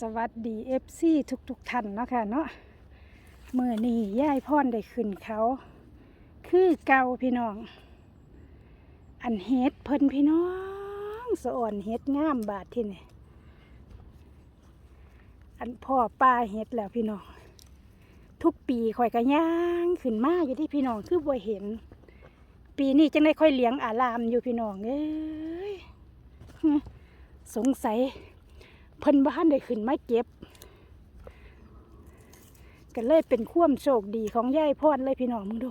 สวัสดีเอฟซีทุกๆท่านเนาะค่ะเนาะเมื่อนี้ย่ายพ่อนได้ขึ้นเขา คือเก่าพี่น้อง อันเฮ็ดเพิ่นพี่น้องสะอ่อนเฮ็ดงามบาดที่นี่อันพ่อป้าเฮ็ดแล้วพี่น้อง ทุกปีข่อยก็ย่างขึ้นมาอยู่ที่พี่น้องคือบ่เห็น ปีนี้จังได้ค่อยเลี้ยงอารามอยู่พี่น้องเอ้ยสงสัย เพิ่นบ้านได้ขึ้นมาเก็บก็เลยเป็นความโชคดีของยายพรเลยพี่น้องมึงดู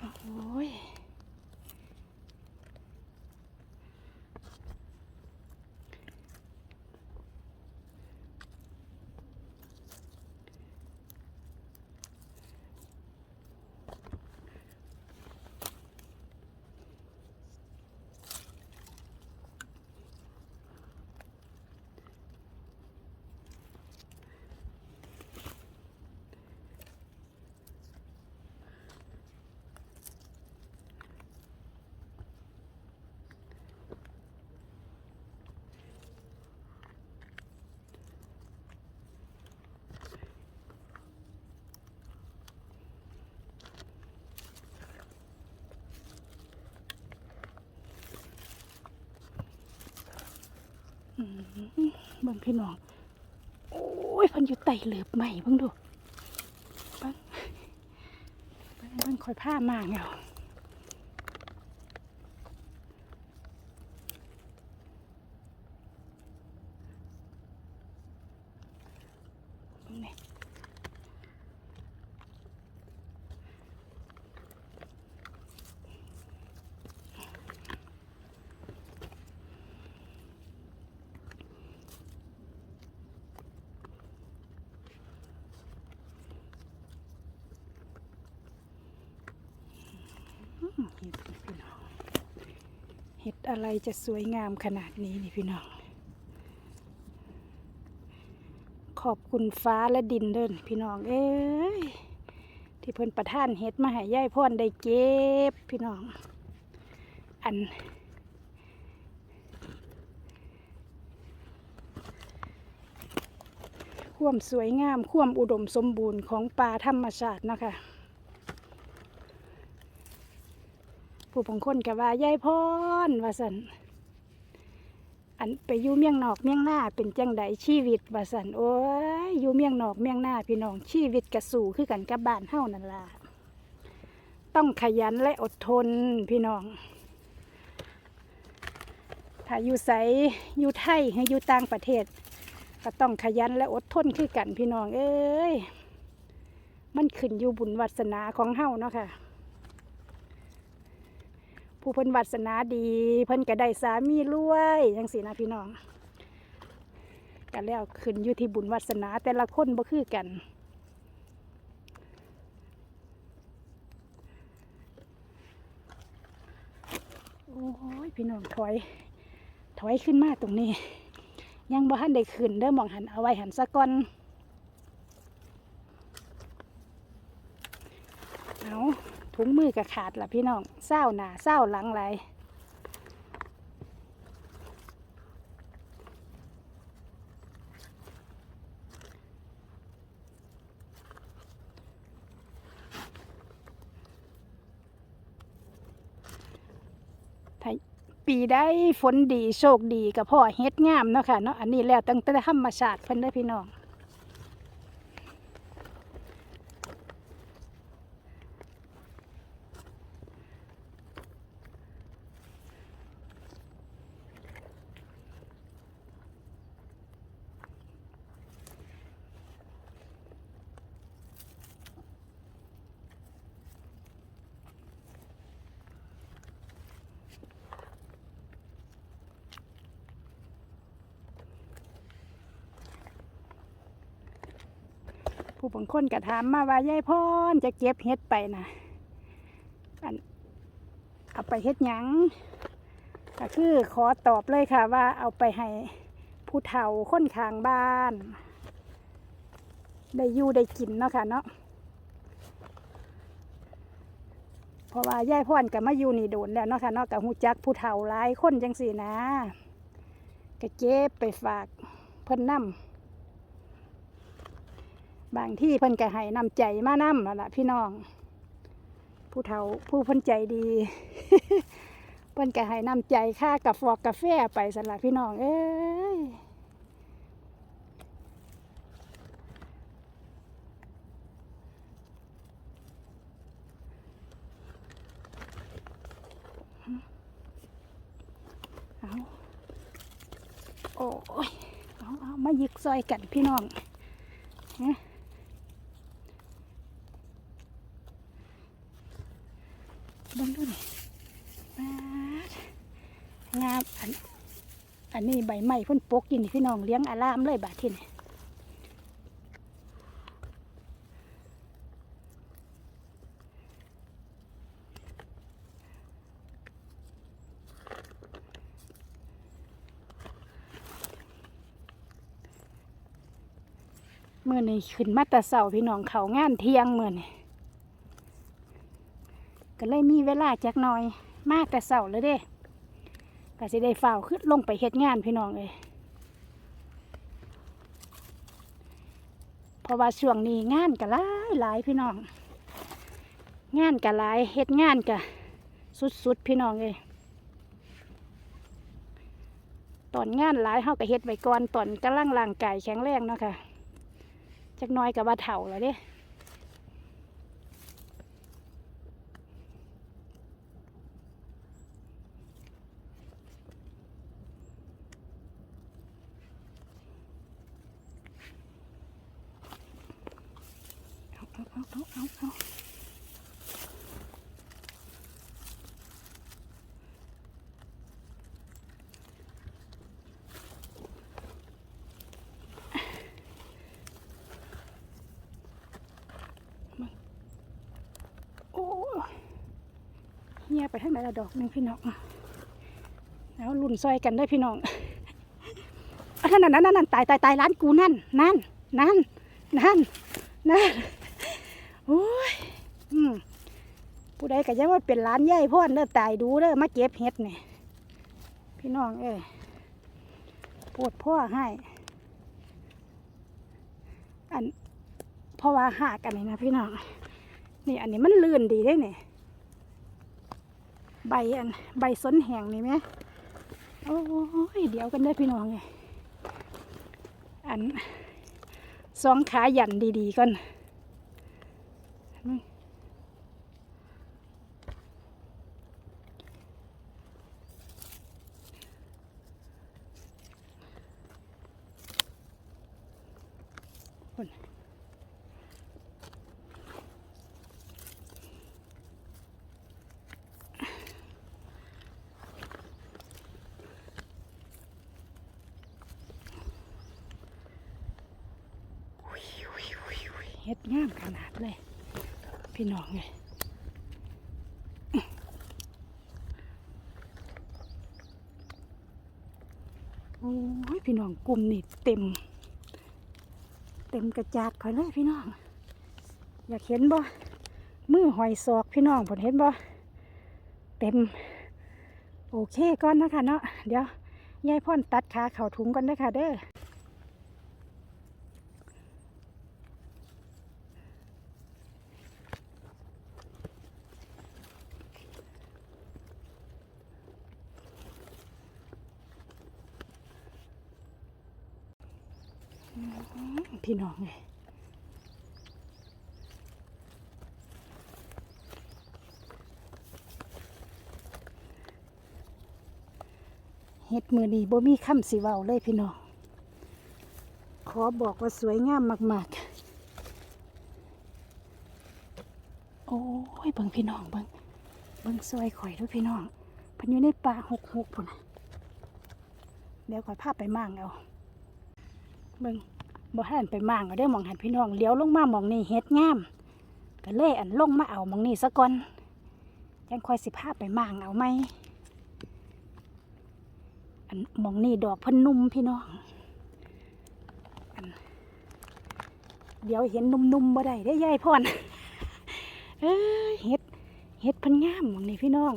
โอ้ย เบิ่งพี่น้อง โอ้ยพันอยู่ไต่เหลือบใหม่เบิ่งดูเบิ่งเบิ่งคอยผ้ามาเงา เห็ดพี่น้องเห็ดอะไรจะสวยงามขนาดนี้นี่พี่น้อง ขอบคุณฟ้าและดินเดินพี่น้อง เอ้ยที่เพิ่นประทานเห็ดมาให้ยายพ่อนได้เก็บพี่น้อง อัน ความสวยงาม ความอุดมสมบูรณ์ของป่าธรรมชาตินะคะ ผู้บางคนก็ว่ายายพรว่าสันอันไปอยู่เมียงนอกเมียงหน้าเป็นจังไดชีวิตว่าสันโอ้ยอยู่เมียงนอกเมียงหน้าพี่น้องชีวิตกระสู่คือกันกับบ้านเฮานั่นล่ะต้องขยันและอดทนพี่น้อง ถ้าอยู่ไสอยู่ไทยให้อยู่ต่างประเทศ ก็ต้องขยันและอดทนคือกันพี่น้อง เอ้ยมันขึ้นอยู่บุญวัสนาของเฮาเนาะค่ะ ผู้เพิ่นวัสนาดี เพิ่นก็ได้สามีรวยจังสีนะพี่น้องก็แล้วขึ้นอยู่ที่บุญวัสนาแต่ละคนบ่คือกันโอ้ยพี่น้องถอย ถอยขึ้นมาตรงนี้ ยังบ่ทันได้ขึ้นเด้อมองหันเอาไว้หันซะก่อน เอา ถุงมือก็ขาดละพี่น้องเศร้าหนาเศร้าหลังไหลปีได้ฝนดีโชคดีกับพ่อเฮ็ดงามเนาะค่ะเนาะอันนี้แล้วตั้งแต่ธรรมชาติเพิ่นได้พี่น้อง ผู้บางคนก็ถามมาว่ายายพรจะเก็บเฮ็ดไปนะอันเอาไปเฮ็ดหยังก็คือขอตอบเลยค่ะว่าเอาไปให้ผู้เฒ่าคนข้างบ้าน ได้อยู่ได้กินเนาะค่ะเนาะเพราะว่ายายพ่อนก็มาอยู่นี่โดนแล้วเนาะค่ะเนาะกับหูจักผู้เฒ่าหลายคนจังสี่นะก็เก็บไปฝากเพิ่นนำ บางที่เพิ่นก็ให้นำใจมานำสล่ะพี่น้อง ผู้เฒ่าผู้เพิ่นใจดี เพิ่นก็ให้นำใจค่ากับฟอกกาแฟไปสั่นล่ะพี่น้อง เอ้ยเอาโอ้ยเอาเอามาหยิกซอยกันพี่น้องนะ บังดูนี่ปางามอัน อันนี้ใบไม้เพ่นปกอยินพี่น้องเลี้ยงอารามเลยบาที่นี่เมื่อนี้ขึ้นมาแต่เสาพี่น้องเขางานเที่ยงเมื่อนี่ ก็เลยมีเวลาจักหน่อยมากแต่เสาเลยเด้ก็สิได้ฝ่าขึ้นลงไปเฮ็ดงานพี่น้องเลยเพราะว่าช่วงนี้งานก็หลายหลายพี่น้อง งานก็หลายเฮ็ดงานก็สุดๆพี่น้องเลยตอนงานหลายเฮาก็เฮ็ดไว้ก่อนตอนกำลังร่างกายแข็งแรงเนาะค่ะจักหน้อยกับว่าเถ่าแล้วเด้ เอาเอาเอาเอาเอาเงียไปทางไหนละดอกหนึ่งพี่น้องแล้วลุ่นซอยกันได้พี่น้องอะนั่นนั่นนั่นนั่นตายตายตายร้านกูนั่น นั่น นั่น นั่น นั่น โอ้ย อืมผู้ ใดก็ยังว่าเป็นร้านใหญ่พ่อนเด้อตายดูเด้อมาเก็บเห็ดเนี่ยพี่น้องเอ้ยปวดพ่อให้อันเพราะว่าหากันนี้นะพี่น้อง นี่อันนี้มันลื่นดีได้เนี่ยใบอันใบสนแห้งนี่ไหมโอ้ยเดี๋ยวกันได้พี่น้องไงอันสองขาหยันดีๆก่อนพุ่นเฮ็ดงามขนาดเลย พี่น้องไงโอ้ยพี่น้องกลุ่มนี่เต็ม เต็มกระจาดคอยเลยพี่น้อง อยากเห็นบ่มือหอยศอกพี่น้องผลเห็นบ่เต็ม โอเคก่อนนะคะเนาะเดี๋ยวยายพ่อนตัดขาเข่าถุงก่อนนะคะเด้อ พี่น้องไงเฮ็ดมือดีบ่มีคำสิเว้าเลยพี่น้อง ขอบอกว่าสวยงามมาก ๆ โอ้ยเบิ่งพี่น้องเบิ่งเบิ่งซอยข่อยด้วยพี่น้องพันอยู่ในป่าหกหกพุ่นเดี๋ยวข่อยพาไปมั่งเอา เบิ่งบ่หันไปมั่งเอาได้มองหันพี่น้องเลี้ยวลงมามองนี่เฮ็ดงามก็เลยอันลงมาเอามองนี่ซะก่อนยังค่อยสิพาไปมั่งเอาไหมอันมองนี่ดอกเพิ่นนุ่มพี่น้องอันเดี๋ยวเห็นนุ่มๆบ่ได้ได้ยายพ่อนเอ้ยเฮ็ดเฮ็ดเพันงามมองนี่พี่น้อง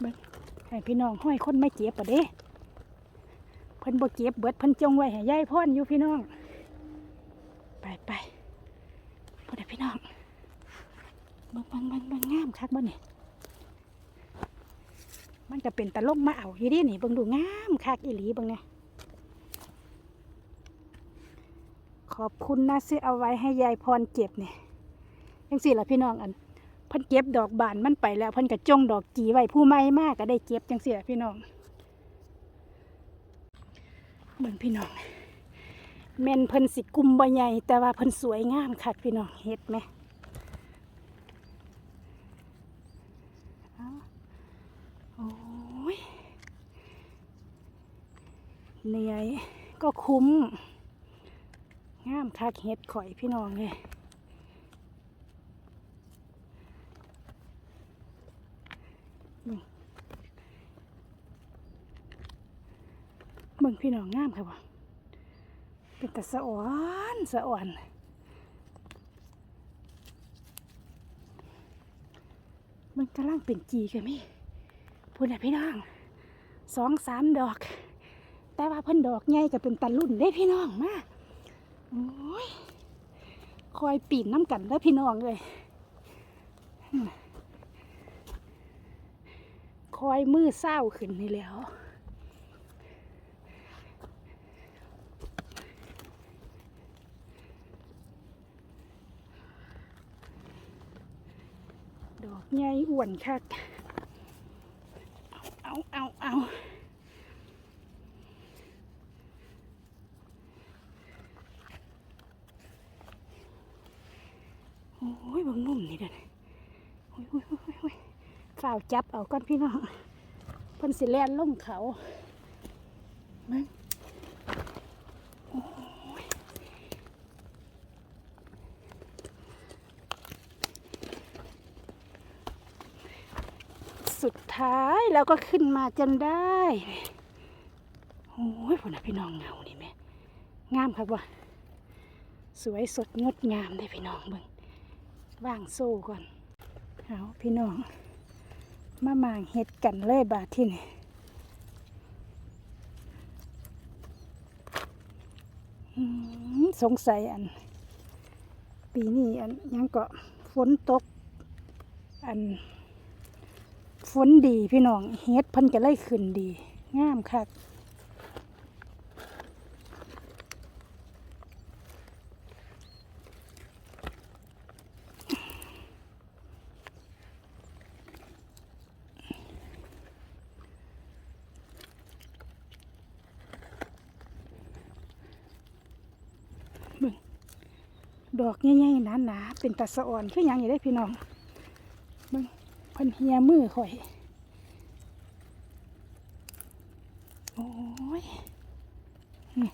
เบิ่ง ให้พี่น้องห้อยคนไม่เจ็บปะเด้เพิ่นบ่เจ็บเบิดเพิ่นจงไว้ให้ยายพ่อนอยู่พี่น้อง ไปไปพูดให้พี่น้องบิ่งบิ่งเบิ่งบิ่งงามคักบ่นี่มันจะเป็นตะลงมาเอาอยู่ดินี่บิ่งดูงามคักอีหลีบิ่งเนี่ยขอบคุณนะซื้อเอาไว้ให้ยายพรเก็บเนี่ยยังสิล่ะพี่น้องอัน พิ่นเก็บดอกบานมันไปแล้วเพิ่นก็จงดอกจีไว้ผู้ไม่มากก็ได้เก็บจังเสิล่ะพี่น้องเบิ่งพี่น้องแม่นเพิ่นสิกุมใบใหญ่แต่ว่าเพิ่นสวยงามคักพี่น้องเฮ็ดไหมเอาโอ้ยเหนื่อยก็คุ้ม งามคักเฮ็ดข่อยพี่น้องเลย มึงมึงพี่น้องงามครับวะเป็นแต่สะอ่อนสะอ่อนมันกำลังเป็นจีกันมี่พูดนะพี่น้องสองสามดอก แต่ว่าเพิ่นดอกใหญ่ก็เป็นตะลุ่นได้พี่น้องมาโอ้ยคอยปีนน้ำกันแล้วพี่น้องเลย คอยมือเศร้าขึ้นนี่แล้วดอกใหญ่อ้วนคัก เอา เอา เอาโอ้ยบางนุ่มนี่เด้อโอ้ยโอ้ยโอ้ยโอ้ย ฝ่าวจับเอาก้อนพี่น้องเพิ่นสิแล่นลงเขามึงโอ้ยสุดท้ายเราก็ขึ้นมาจนได้โอ้ยพุ่นนะพี่น้องเงานี่แม่งามครับว่ะสวยสดงดงามได้พี่น้องเบิ่งว่างโซ่ก่อนเอาพี่น้อง มามางเห็ดกันเลยบาทที่นี่สงสัยอัน ปีนี้อันยังก็ฝนตก อัน ฝนดีพี่น้องเฮ็ดพันก็เลยขึ้นดี งามคัก ดอกใหญ่ๆหนาๆเป็นตะสะอ่อนคืออยังอยู่ได้พี่น้องเบิ่งเพิ่นเฮียมือข่อย โอ้ยนี่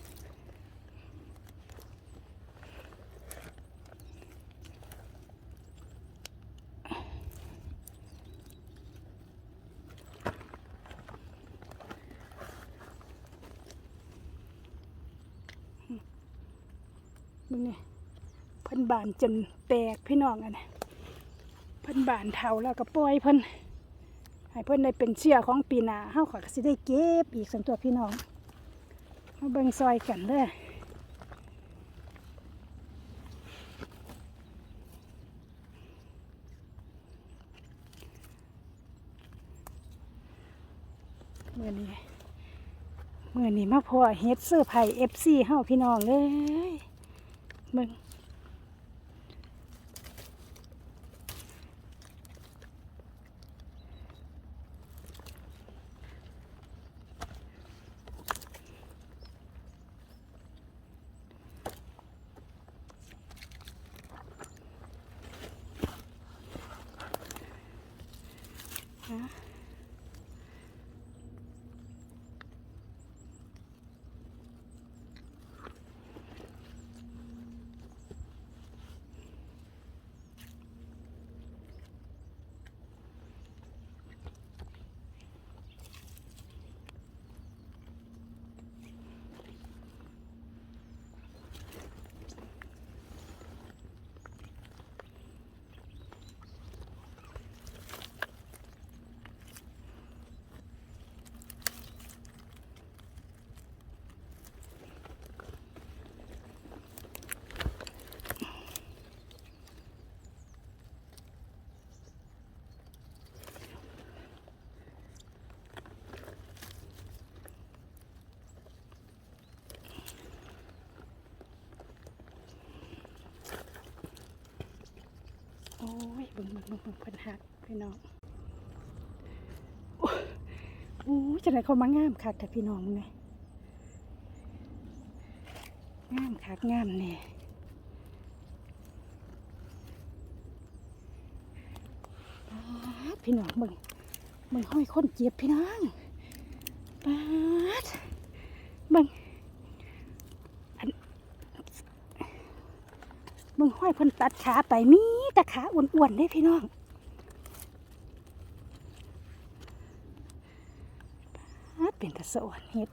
มึงนี่ เพิ่นบานจนแตกพี่น้องอันเพิ่นบานเทาแล้วก็ปล่อยเพิ่นให้เพิ่นได้เป็นเชื่อของปีนาเฮาก็สิได้เก็บอีกสันตัวพี่น้องมาเบิ่งซอยกันเด้อเมื่อนี้เมื่อนี้มาพอเฮ็ดเสื้อไผ่ FC เฮาพี่น้องเอ้ย เบิ่งม โอ้ ยบิ่งบิ่งบิ่งบิ่งเพิ่นหักพี่น้องโอ้จังไดเขามางามคักแต่พี่น้องมึงไงงามคักงามแน่ป๊าดพี่น้องเบิ่งเบิ่งห้อยคนเจ็บพี่น้องป๊าดเบิ่งอัน เบิ่งห้อยเพิ่นตัดขาไปมีแต่ขาอ้วนๆเด้พี่น้องเป็นตะสอนเฮ็ด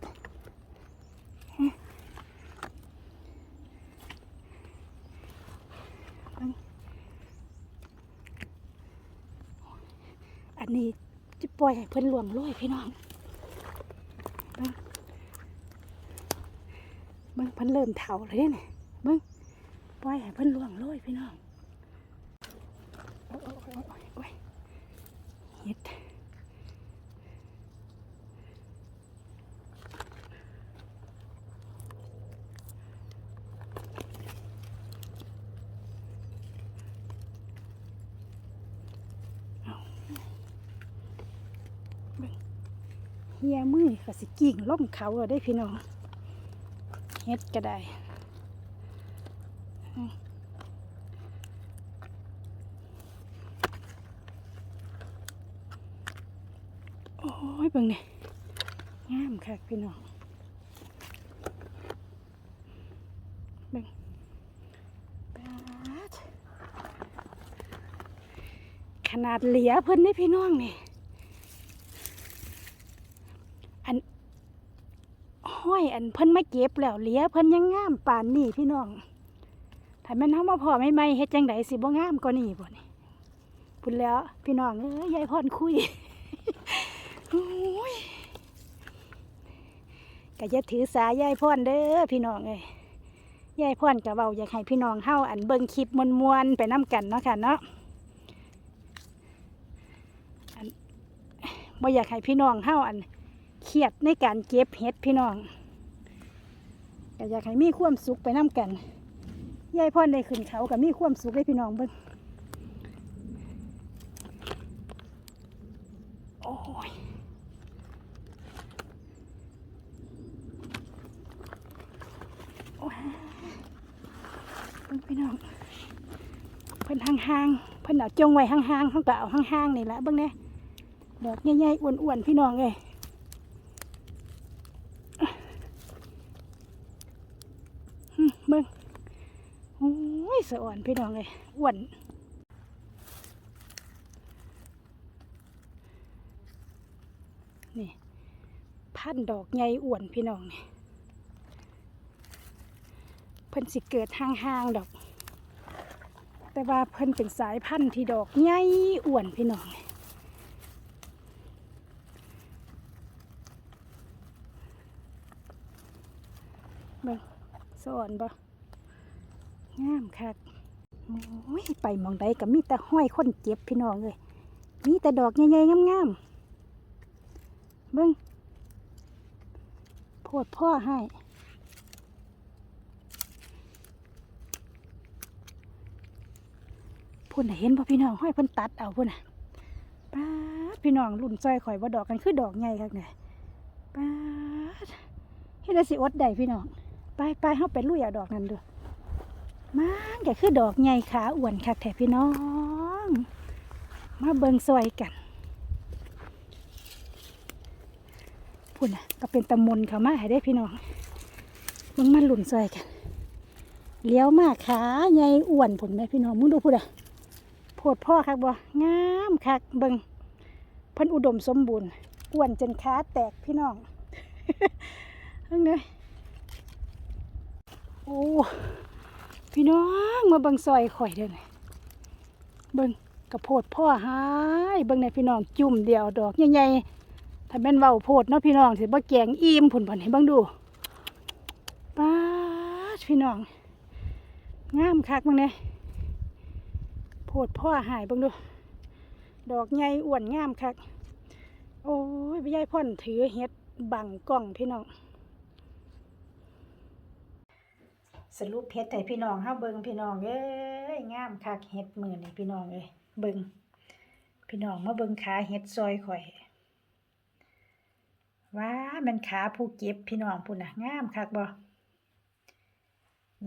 อันอันนี้จะปล่อยให้เพิ่นหลวงลอยพี่น้องเบิ่งเบิ่งเพิ่นเริ่มเฒ่าเลยเนี่ยเบิ่ง ปล่อยให้เพิ่นหลวงลอยพี่น้องโอ้ยโอ้ยโอ้ยเฮ็ดเฮียมือก็สิกิ่งล่มเขาเอาได้พี่น้องเฮ็ดก็ได้อืมโอ้ย เบิ่งนี่งามคักพี่น้องเบิ่งปาดขนาดเหลียเพิ่นนี่พี่น้องนี่อันห้อยอันเพิ่นมาเก็บแล้วเหลียเพิ่นยังงามป่านนี่พี่น้องถ้าแม่นเฮามาพอไม่ไม่เฮ็ดจังไดสิบ่งามกว่านี้บ่นี่พุ่นแล้วพี่น้องเอ้ยยายพรคุย โอ้ย ก็อย่าถือสายายพรเด้อพี่น้องเอ้ยยายพรก็เว้าอยากให้พี่น้องเฮาอันเบิ่งคลิปมวนๆไปนํกันเนาะค่ะเนาะอันบ่อยากให้พี่น้องเฮาอันเครียดในการเก็บเห็ดพี่น้องก็อยากให้มีความสุขไปน้ำกันยายพ่อได้ขึ้นเขากับมีความสุขได้พี่น้องเบิ่งโอ้ยโอ้ยเบิ่ง พี่น้องเพิ่นห่างๆเพิ่นเอาจงไว้ห่างๆเขาก็เอาห่างๆนี่แหละเบิ่งเนี่ยดอกใหญ่ๆอ้วนๆพี่น้องเอ้ยเบิ่งโอ้ยสะอ่อนพี่น้องเลยอ้วนนี่พันดอกใหญ่อ้วนพี่น้องนี่ เพิ่นสิเกิดห่างๆดอก แต่ว่าเพิ่นเป็นสายพันธุ์ที่ดอกใหญ่อ้วนพี่น้องเบิ่งสอนบ่งามคักโอ้ยไปมองใดก็มีแต่ห้อยคนเจ็บพี่น้องเลยมีแต่ดอกใหญ่ๆงามๆเบิ่งโพดพ่อให้ พุ่นเห็นบ่พี่น้องห้อยเพิ่นตัดเอาพุ่นน่ะป้าพี่น้องรุ่นซอยข่อยว่าดอกกันคือดอกใหญ่คักเนี่ยป้าเฮ็ดได้สิอดได้พี่น้องไปไปเฮาไปลุยเอาดอกนั้นดูมันก็คือดอกใหญ่ขาอ้วนคักแท้พี่น้อง มาเบิ่งซอยกันพุ่นน่ะก็เป็นตะมนเขามาให้ได้พี่น้องมึงมาหลุ่นซอยกันเลี้ยวมากขาใหญ่อ้วนผลแม่พี่น้องมึงดูพุ่นอะ โพดพ่อคักบ่งามคักเบิงเพิ่นอุดมสมบูรณ์อ้วนจนขาแตกพี่น้องเพิ่งเด้อโอ้พี่น้องมาเบิงซอยข่อยเด้อนี่เบิงกระโพดพ่อหายเบิงในพี่น้องจุ่มเดียวดอกใหญ่ๆถ้าแม่นเว้าโพดเนาะพี่น้องสิบ่แกงอิ่มผุนผนให้เบิงดูป้าพี่น้องงามคักเบิงเนี่ย โพดพ่อหายเบิ่งดู ดอกใหญ่อ้วนงามคัก โอ้ยพี่ยายพ่อนถือเฮ็ดบังกล้องพี่น้อง สรุปเพชรให้พี่น้องเฮาเบิ่งพี่น้องเอ้ยงามคักเฮ็ดมื้อนี่พี่น้องเอ้ยเบิ่งพี่น้องมาเบิ่งขาเฮ็ดซอยข่อยว้ามันขาผู้เก็บพี่น้องพุ่นน่ะงามคักบ่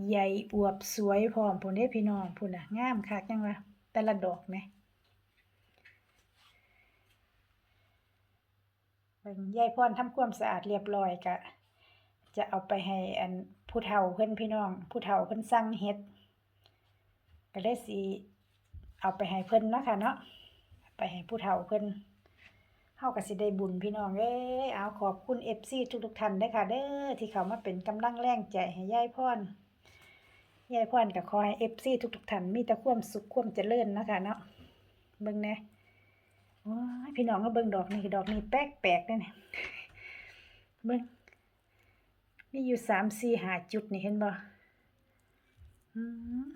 ใหญ่อวบสวยพร้อมพุ่นเด้พี่น้องพุ่นน่ะงามคักจังว่า แต่ละดอกแหมเบิ่งยายพรทำความสะอาดเรียบร้อยก็จะเอาไปให้อันผู้เฒ่าเพิ่อนพี่น้อง ผู้เฒ่าเพิ่อนสั่งเฮ็ด ก็เลยสิเอาไปให้เพิ่อนนะคะเนาะไปให้ผู้เฒ่าเพิ่อนเฮาก็สิได้บุญพี่น้องเอ้เอาขอบคุณ FC ทุกๆท่านเด้อค่ะเด้อที่เขามาเป็นกำลังแรงใจให้ยายพร ยายพรก็ขอให้ FC ทุกๆท่านมีแต่ความสุขความเจริญนะคะเนาะเบิ่งน่โอ้ยพี่น้องก็เบิ่งดอกนี้ดอกนี้แปลกๆเด้อเนี่ยเบิ่งมีอยู่3 4 5จุดนี่เห็นบ่อืม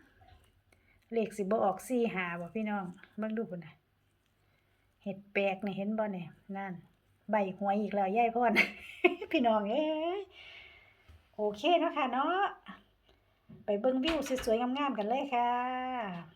เลขสิบ่ออก4 5บ่พี่น้องเบิ่งดูพุ่นน่ะเห็ดแปลกนี่เห็นบ่เนี่ยนั่น ใบหวยอีกแล้วยายพ่อนพี่น้องเอ้ยโอเคเนาะค่ะเนาะ ไปเบิ่งวิวสวยๆงามๆกันเลยค่ะ